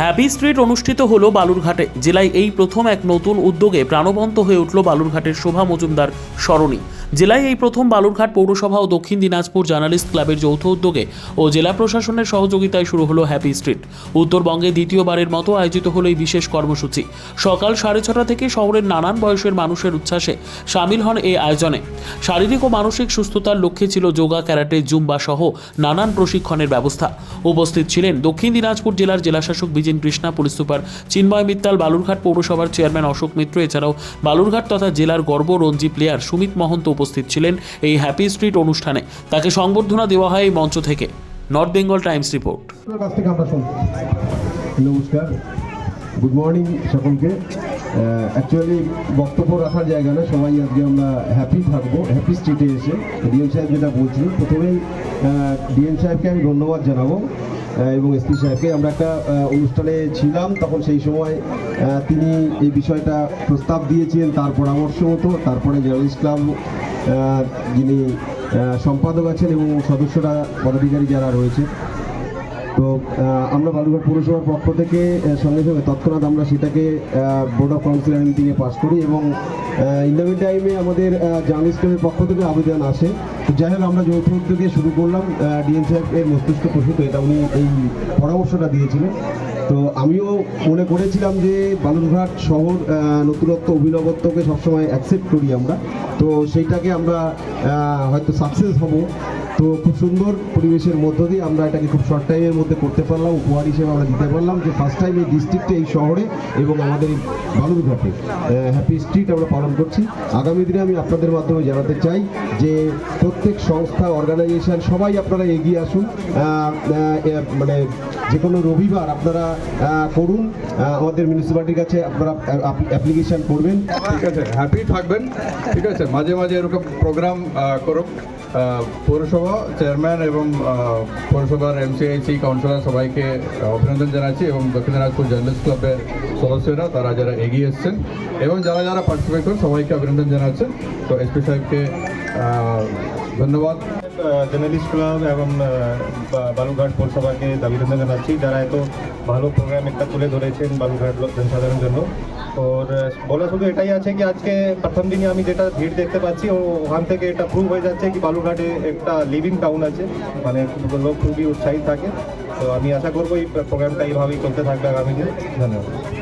Happy street অনুষ্ঠিত হলো বালুরঘাটে, জেলায় এই প্রথম এক নতুন উদ্যোগে প্রাণবন্ত হয়ে উঠল বালুরঘাটের শোভা মজুমদার সরণি। জেলায় এই প্রথম বালুরঘাট পৌরসভা ও দক্ষিণ দিনাজপুর জার্নালিস্ট ক্লাবের যৌথ উদ্যোগে ও জেলা প্রশাসনের সহযোগিতায় শুরু হলো হ্যাপি স্ট্রিট। উত্তরবঙ্গে দ্বিতীয়বারের মতো আয়োজিত হলো এই বিশেষ কর্মসূচি। সকাল সাড়ে ছটা থেকে শহরের নানান বয়সের মানুষের উচ্ছ্বাসে সামিল হন এই আয়োজনে। শারীরিক ও মানসিক সুস্থতার লক্ষ্যে ছিল যোগা, ক্যারাটে, জুম্বা সহ নানান প্রশিক্ষণের ব্যবস্থা। উপস্থিত ছিলেন দক্ষিণ দিনাজপুর জেলার জেলাশাসক বিজেন কৃষ্ণা, পুলিশ সুপার চিন্ময় মিত্তাল, বালুরঘাট পৌরসভার চেয়ারম্যান অশোক মিত্র, এছাড়াও বালুরঘাট তথা জেলার গর্ব রঞ্জি প্লেয়ার সুমিত মহন্ত উপস্থিত ছিলেন এই হ্যাপি স্ট্রিট অনুষ্ঠানে। তাকে সংবর্ধনা দেওয়া হয় এই মঞ্চ থেকে। নর্থ বেঙ্গল টাইমস রিপোর্ট নমস্কার। গুড মর্নিং সকলকে। অ্যাকচুয়ালি বক্তব্য রাখার জায়গা না, সবাই আজকে আমরা হ্যাপি থাকব হ্যাপি স্ট্রিটে এসে। ডিএম সাহেব যেটা বলছিলেন, প্রথমেই ডিএম সাহেবকে আমি ধন্যবাদ জানাব। এবং এসপি সাহেবকে আমরা একটা অনুষ্ঠানে ছিলাম, তখন সেই সময় তিনি এই বিষয়টা প্রস্তাব দিয়েছিলেন তার পরামর্শ মতো। তারপরে জার্নালিস্ট ক্লাব যিনি সম্পাদক আছেন এবং সদস্যরা, পদাধিকারী যারা রয়েছে তো আমরা বালুরঘাট পৌরসভার পক্ষ থেকে সঙ্গে সঙ্গে তৎক্ষণাৎ আমরা সেটাকে বোর্ড অফ কাউন্সিলর মিটিংয়ে পাস করি এবং ইন্টারমিড টাইমে আমাদের জার্নালিস্ট ক্লাবের পক্ষ থেকে আবেদন আসে। তো যাই হোক, আমরা যৌথ উদ্যোগে শুরু করলাম। ডিএম সাহেবের মস্তিষ্ক প্রসূত, এটা উনি এই পরামর্শটা দিয়েছিলেন। তো আমিও মনে করেছিলাম যে বালুরঘাট শহর নতুনত্ব অভিনবত্বকে সবসময় অ্যাকসেপ্ট করি আমরা। তো সেইটাকে আমরা হয়তো সাকসেস হব। তো খুব সুন্দর পরিবেশের মধ্য দিয়ে আমরা এটাকে খুব শর্ট টাইমের মধ্যে করতে পারলাম, উপহার হিসেবে আমরা দিতে পারলাম যে ফার্স্ট টাইম এই ডিস্ট্রিক্টে এই শহরে এবং আমাদের এই বালুরঘাটে হ্যাপি স্ট্রিট আমরা পালন করছি। আগামী দিনে আমি আপনাদের মাধ্যমে জানাতে চাই যে প্রত্যেক সংস্থা অর্গানাইজেশন সবাই আপনারা এগিয়ে আসুন। মানে যে কোনো রবিবার আপনারা করুন। আমাদের মিউনিসিপ্যালিটির কাছে আপনারা অ্যাপ্লিকেশন করবেন। ঠিক আছে হ্যাপি থাকবেন। ঠিক আছে, মাঝে মাঝে এরকম প্রোগ্রাম করুক। পৌরসভা চেয়ারম্যান এবং পৌরসভার এমসিআইসি কাউন্সিলর সবাইকে অভিনন্দন জানাচ্ছি এবং দক্ষিণ দিনাজপুর জার্নালিস্ট ক্লাবের সদস্যরা, তারা যারা এগিয়ে এসছেন এবং যারা যারা পার্টিসিপেট করেন, সবাইকে অভিনন্দন জানাচ্ছেন তো এসপি সাহেবকে ধন্যবাদ। জার্নালিস্ট ক্লাব এবং আহ, বা- বালুরঘাট পৌরসভাকে দাবিদানা জানাচ্ছি যারা এত ভালো প্রোগ্রাম একটা তুলে ধরেছেন বালুরঘাট লোক- জনসাধারণের জন্য। ওর বলা শুধু এটাই আছে কি আজকে প্রথম দিনে আমি যেটা ভিড় দেখতে পাচ্ছি ও ওখান থেকে এটা প্রুভ হয়ে যাচ্ছে কি বালুরঘাটে একটা লিভিং টাউন আছে। মানে লোক খুবই উৎসাহিত থাকে। তো আমি আশা করব এই প্রোগ্রামটা এইভাবেই চলতে থাকবে আগামী দিনে। ধন্যবাদ।